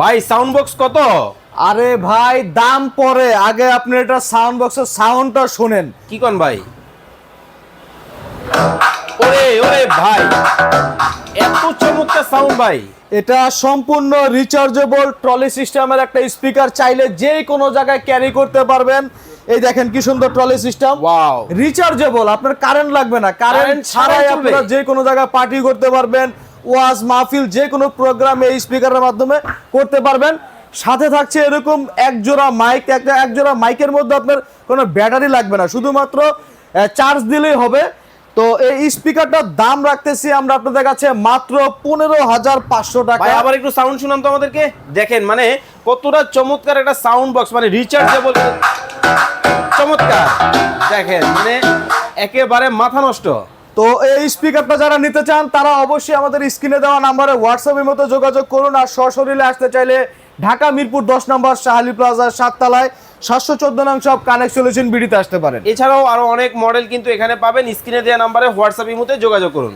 ভাই sound box কত? আরে ভাই দাম পরে। আগে আপনি এটা সাউন্ড বক্সের সাউন্ডটা শুনেন। কি কোন ভাই? ওরে ওরে ভাই এত চমৎকার সাউন্ড ভাই। এটা সম্পূর্ণ রিচার্জেবল ট্রলি সিস্টেমের একটা স্পিকার চাইলে যে কোনো জায়গায় ক্যারি করতে পারবেন। এই দেখেন কি সুন্দর ট্রলি সিস্টেম ওয়াও রিচার্জেবল আপনার কারেন্ট লাগবে না। কারেন্ট ছাড়াই ছাড়াই আপনারা যে কোনো জায়গায় পার্টি করতে পারবেন। ওয়াজ মাহফিল যে কোনো প্রোগ্রাম এই স্পিকারের মাধ্যমে করতে পারবেন। সাথে থাকছে এরকম এক জোড়া মাইক একটা এক জোড়া মাইকের মধ্যে আপনার কোনো ব্যাটারি লাগবে না। শুধুমাত্র চার্জ দিলেই হবে। তো এই স্পিকারটার দাম রাখতেছি আমরা আপনাদের কাছে মাত্র পনেরো হাজার পাঁচশো টাকা। আবার একটু সাউন্ড শুনান তো আমাদেরকে। দেখেন মানে কতটা চমৎকার একটা সাউন্ড বক্স মানে রিচার্জেবল চমৎকার। দেখেন মানে একেবারে মাথা নষ্ট। তো এই স্পিকারটা যারা নিতে চান, তারা অবশ্যই আমাদের স্ক্রিনে দেওয়া নাম্বারে হোয়াটসঅ্যাপের মতো যোগাযোগ করুন আর সশরীরে আসতে চাইলে ঢাকা মিরপুর দশ নম্বর শাহালি প্লাজার সাততলায় সাতশো চোদ্দ নং সব কানেক্ট সলিউশন বিডিতে আসতে পারেন। এছাড়াও আরও অনেক মডেল কিন্তু এখানে পাবেন। স্ক্রিনে দেওয়া নাম্বারে হোয়াটসঅ্যাপের মতো যোগাযোগ করুন।